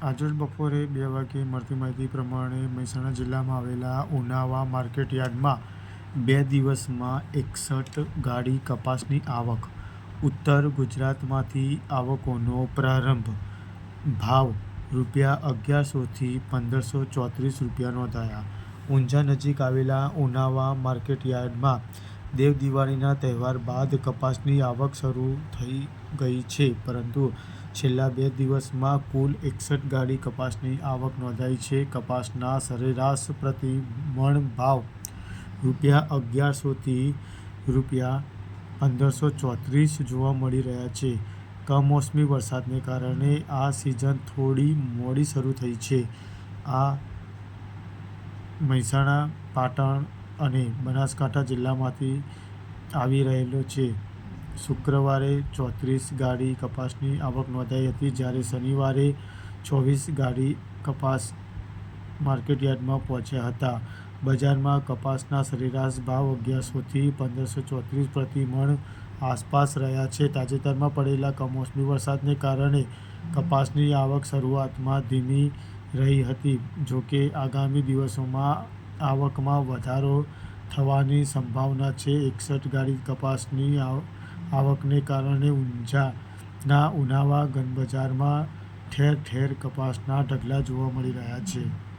આજરોજ બપોરે બે વાગ્યે મળતી માહિતી પ્રમાણે મહેસાણા જિલ્લામાં આવેલા ઉનાવા માર્કેટ યાર્ડમાં બે દિવસમાં એકસઠ ગાડી કપાસની આવક. ઉત્તર ગુજરાતમાંથી આવકોનો પ્રારંભ. ભાવ રૂપિયા અગિયારસોથી પંદરસો ચોત્રીસ રૂપિયા નોંધાયા. ઊંઝા નજીક આવેલા ઉનાવા માર્કેટ યાર્ડમાં દેવ દિવાળીના તહેવાર બાદ કપાસની આવક શરૂ થઈ ગઈ છે, પરંતુ છેલ્લા બે દિવસમાં કુલ એકસઠ ગાડી કપાસની આવક નોંધાઈ છે. કપાસના સરેરાશ પ્રતિ મણ ભાવ રૂપિયા અગિયારસોથી રૂપિયા પંદરસો ચોત્રીસ જોવા મળી રહ્યા છે. કમોસમી વરસાદને કારણે આ સિઝન થોડી મોડી શરૂ થઈ છે. આ મહેસાણા, પાટણ અને બનાસકાંઠા જિલ્લામાંથી આવી રહેલો છે. શુક્રવારે ચોત્રીસ ગાડી કપાસની આવક નોંધાઈ હતી. જ્યારે શનિવારે ચોવીસ ગાડી કપાસ માર્કેટ યાર્ડમાં પહોંચ્યા હતા. બજારમાં કપાસના સરેરાશ ભાવ અગિયારસોથી પંદરસો ચોત્રીસ પ્રતિ મણ આસપાસ રહ્યા છે. તાજેતરમાં પડેલા કમોસમી વરસાદને કારણે કપાસની આવક શરૂઆતમાં ધીમી રહી હતી. જોકે આગામી દિવસોમાં આવકમાં વધારો થવાની સંભાવના છે. એકસઠ ગાડી કપાસની આવકને કારણે ઊંઝાના ઉનાવા ગનબજારમાં ઠેર ઠેર કપાસના ઢગલા જોવા મળી રહ્યા છે.